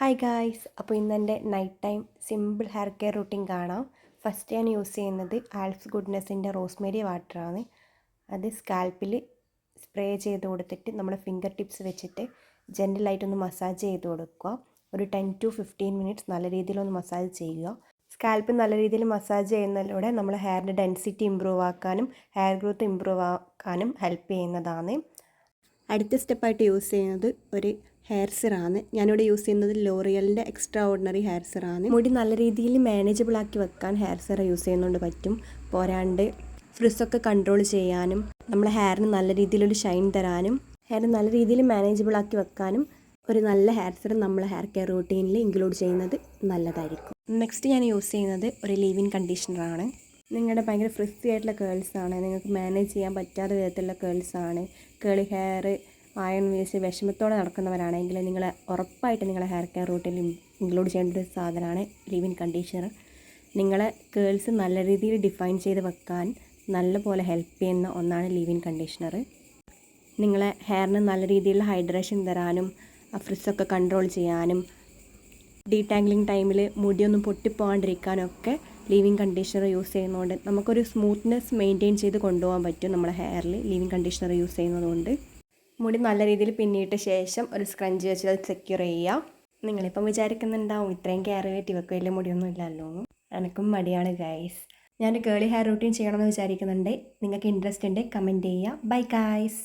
Hi guys അപ്പോൾ ഇന്ന് എന്റെ night time simple hair care routine കാണാം. ഫസ്റ്റ് ഞാൻ യൂസ് ചെയ്യുന്നത് ആൽഫ്സ് ഗുഡ്നെസ്സിന്റെ റോസ്മേരി വാട്ടറാണ് അത് സ്കാൽപ്പിൽ സ്പ്രേ ചെയ്ത് കൊടുത്തിട്ട് നമ്മുടെ ഫിംഗർ ടിപ്സ് വെച്ചിട്ട് ജെന്റലായിട്ടൊന്ന് മസാജ് ചെയ്ത് കൊടുക്കുക. ഒരു ടെൻ ടു ഫിഫ്റ്റീൻ മിനിറ്റ്സ് നല്ല രീതിയിലൊന്ന് മസാജ് ചെയ്യുക. സ്കാൽപ്പ് നല്ല രീതിയിൽ മസാജ് ചെയ്യുന്നതിലൂടെ നമ്മൾ ഹെയറിന്റെ ഡെൻസിറ്റി ഇമ്പ്രൂവ് ആക്കാനും ഹെയർ ഗ്രോത്ത് ഇമ്പ്രൂവ് ആക്കാനും ഹെൽപ്പ് ചെയ്യുന്നതാണ്. അടുത്ത സ്റ്റെപ്പായിട്ട് യൂസ് ചെയ്യുന്നത് ഒരു ഹെയർ സിറാണ്. ഞാനിവിടെ യൂസ് ചെയ്യുന്നത് ലോറിയലിന്റെ എക്സ്ട്രാ ഓർഡിനറി ഹെയർ സിറാണ്. മുടി നല്ല രീതിയിൽ മാനേജബിൾ ആക്കി വെക്കാൻ ഹെയർ സിറ യൂസ് ചെയ്യുന്നതുകൊണ്ട് പറ്റും. പോരാണ്ട് ഫ്രിസൊക്കെ കൺട്രോൾ ചെയ്യാനും നമ്മളെ ഹെയറിന് നല്ല രീതിയിലൊരു ഷൈൻ തരാനും ഹെയർ നല്ല രീതിയിൽ മാനേജബിൾ ആക്കി വെക്കാനും ഒരു നല്ല ഹെയർ സിറ നമ്മളെ ഹെയർ കെയർ റൂട്ടീനിൽ ഇൻക്ലൂഡ് ചെയ്യുന്നത് നല്ലതായിരിക്കും. നെക്സ്റ്റ് ഞാൻ യൂസ് ചെയ്യുന്നത് ഒരു ലീവിൻ കണ്ടീഷണറാണ് നിങ്ങളുടെ ഭയങ്കര ഫ്രിസ്റ്റി ആയിട്ടുള്ള കേൾസ് ആണ്. നിങ്ങൾക്ക് മാനേജ് ചെയ്യാൻ പറ്റാത്ത വിധത്തിലുള്ള കേൾസ് ആണ്. കേളി ഹെയർ അയൺ വീസ് വിഷമത്തോടെ നടക്കുന്നവരാണെങ്കിൽ നിങ്ങൾ ഉറപ്പായിട്ട് നിങ്ങളെ ഹെയർ കെയർ റൂട്ടിൽ ഇൻക്ലൂഡ് ചെയ്യേണ്ട ഒരു സാധനമാണ് ലിവിൻ കണ്ടീഷണർ നിങ്ങളെ കേൾസ് നല്ല രീതിയിൽ ഡിഫൈൻ ചെയ്ത് വെക്കാൻ നല്ലപോലെ ഹെൽപ്പ് ചെയ്യുന്ന ഒന്നാണ് ലിവിൻ കണ്ടീഷണർ നിങ്ങളെ ഹെയറിന് നല്ല രീതിയിലുള്ള ഹൈഡ്രേഷൻ തരാനും ഫ്രിസൊക്കെ കൺട്രോൾ ചെയ്യാനും ഡീടാംഗ്ലിംഗ് ടൈമിൽ മുടിയൊന്നും പൊട്ടിപ്പോകാണ്ടിരിക്കാനൊക്കെ ലീവിങ് കണ്ടീഷണർ യൂസ് ചെയ്യുന്നതുകൊണ്ട് നമുക്കൊരു സ്മൂത്ത്നെസ് മെയിന്റെയിൻ ചെയ്ത് കൊണ്ടുപോകാൻ പറ്റും നമ്മുടെ ഹെയറിൽ ലീവിങ് കണ്ടീഷണർ യൂസ് ചെയ്യുന്നതുകൊണ്ട്. മുടി നല്ല രീതിയിൽ പിന്നിട്ട ശേഷം ഒരു സ്ക്രഞ്ച് വെച്ച് അത് സെക്യൂർ ചെയ്യുക. നിങ്ങളിപ്പം വിചാരിക്കുന്നുണ്ടാവും ഇത്രയും കെയർ കയറ്റി വെക്കുക വലിയ മുടിയൊന്നും ഇല്ലല്ലോ. എനിക്കും മടിയാണ് ഗൈസ് ഞാൻ കേളി ഹെയർ റൂട്ടീൻ ചെയ്യണമെന്ന് വിചാരിക്കുന്നുണ്ട്. നിങ്ങൾക്ക് ഇൻട്രസ്റ്റ് ഉണ്ട് കമന്റ് ചെയ്യുക. Bye guys